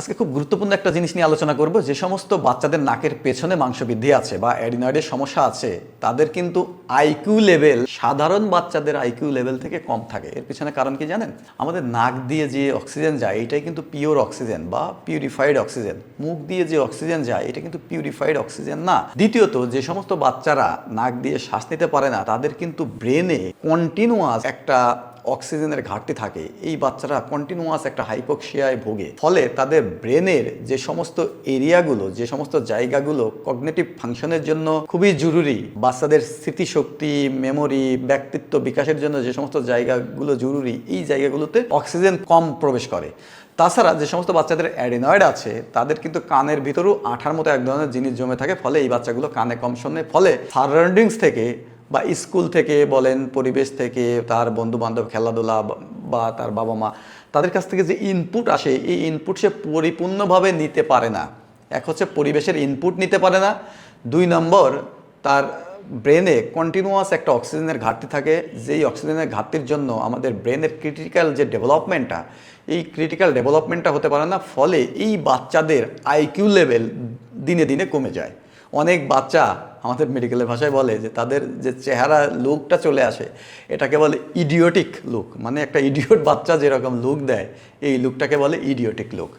আজকে খুব গুরুত্বপূর্ণ একটা জিনিস নিয়ে আলোচনা করব, যে সমস্ত বাচ্চাদের নাকের পেছনে মাংস বৃদ্ধি আছে বা অ্যাডিনয়েডের সমস্যা আছে, তাদের কিন্তু আইকিউ লেভেল সাধারণ বাচ্চাদের আইকিউ লেভেল থেকে কম থাকে। এর পিছনে কারণ কি জানেন? আমাদের নাক দিয়ে যে অক্সিজেন যায়, এটাই কিন্তু পিওর অক্সিজেন বা পিউরিফাইড অক্সিজেন মুখ দিয়ে যে অক্সিজেন যায়, এটা কিন্তু পিউরিফাইড অক্সিজেন না। দ্বিতীয়ত, যে সমস্ত বাচ্চারা নাক দিয়ে শ্বাস নিতে পারে না, তাদের কিন্তু ব্রেনে কন্টিনিউয়াস একটা অক্সিজেনের ঘাটতি থাকে, এই বাচ্চারা কন্টিনিউয়াস একটা হাইপোক্সিয়ায় ভোগে। ফলে তাদের ব্রেনের যে সমস্ত এরিয়াগুলো, যে সমস্ত জায়গাগুলো কগনেটিভ ফাংশনের জন্য খুবই জরুরি, বাচ্চাদের স্মৃতিশক্তি মেমোরি ব্যক্তিত্ব বিকাশের জন্য যে সমস্ত জায়গাগুলো জরুরি, এই জায়গাগুলোতে অক্সিজেন কম প্রবেশ করে। তাছাড়া যে সমস্ত বাচ্চাদের অ্যাডিনয়েড আছে, তাদের কিন্তু কানের ভিতরেও আঠার মতো এক ধরনের জিনিস জমে থাকে, ফলে এই বাচ্চাগুলো কানে কম শোনে। ফলে সারাউন্ডিংস থেকে বা স্কুল থেকে বলেন, পরিবেশ থেকে তার বন্ধু বান্ধব খেলাধুলা বা তার বাবা মা, তাদের কাছ থেকে যে ইনপুট আসে, এই ইনপুট সে পরিপূর্ণভাবে নিতে পারে না। এক হচ্ছে পরিবেশের ইনপুট নিতে পারে না। দুই নম্বর, তার ব্রেনে কন্টিনিউয়াস একটা অক্সিজেনের ঘাটতি থাকে। যেই অক্সিজেনের ঘাটতির জন্য আমাদের ব্রেনের ক্রিটিক্যাল যে ডেভেলপমেন্টটা এই ক্রিটিক্যাল ডেভেলপমেন্টটা হতে পারে না। ফলে এই বাচ্চাদের আইকিউ লেভেল দিনে দিনে কমে যায়। অনেক বাচ্চা আমাদের মেডিকেলের ভাষায় বলে যে তাদের যে চেহারা লুকটা চলে আসে, এটাকে বলে ইডিওটিক লুক মানে একটা ইডিওট বাচ্চা যেরকম লুক দেয়, এই লুকটাকে বলে ইডিওটিক লুক